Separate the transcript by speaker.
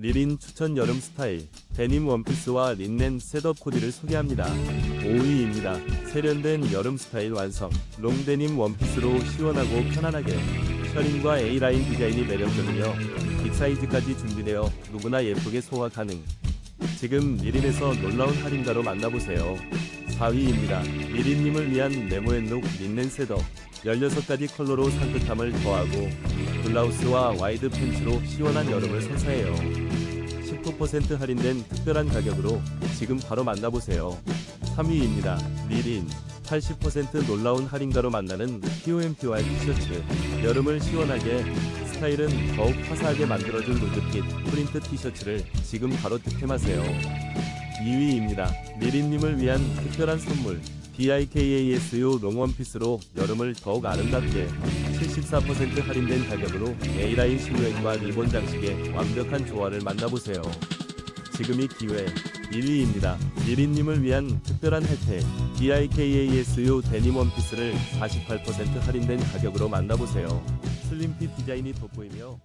Speaker 1: 리린 추천 여름 스타일 데님 원피스와 린넨 셋업 코디를 소개합니다. 5위입니다. 세련된 여름 스타일 완성. 롱데님 원피스로 시원하고 편안하게 셔링과 A라인 디자인이 매력적이며 빅사이즈까지 준비되어 누구나 예쁘게 소화 가능. 지금 리린에서 놀라운 할인가로 만나보세요. 4위입니다. 리린님을 위한 네모앤룩 린넨 셋업 16가지 컬러로 산뜻함을 더하고 블라우스와 와이드 팬츠로 시원한 여름을 선사해요. 19% 할인된 특별한 가격으로 지금 바로 만나보세요. 3위입니다. 리린 80% 놀라운 할인가로 만나는 POMPY 티셔츠 여름을 시원하게 스타일은 더욱 화사하게 만들어줄 루즈핏 프린트 티셔츠를 지금 바로 득템하세요. 2위입니다. 미린님을 위한 특별한 선물 DIKASU 롱원피스로 여름을 더욱 아름답게 74% 할인된 가격으로 A라인 실루엣과 리본 장식의 완벽한 조화를 만나보세요. 지금이 기회 1위입니다. 미린님을 위한 특별한 혜택 DIKASU 데님 원피스를 48% 할인된 가격으로 만나보세요. 슬림핏 디자인이 돋보이며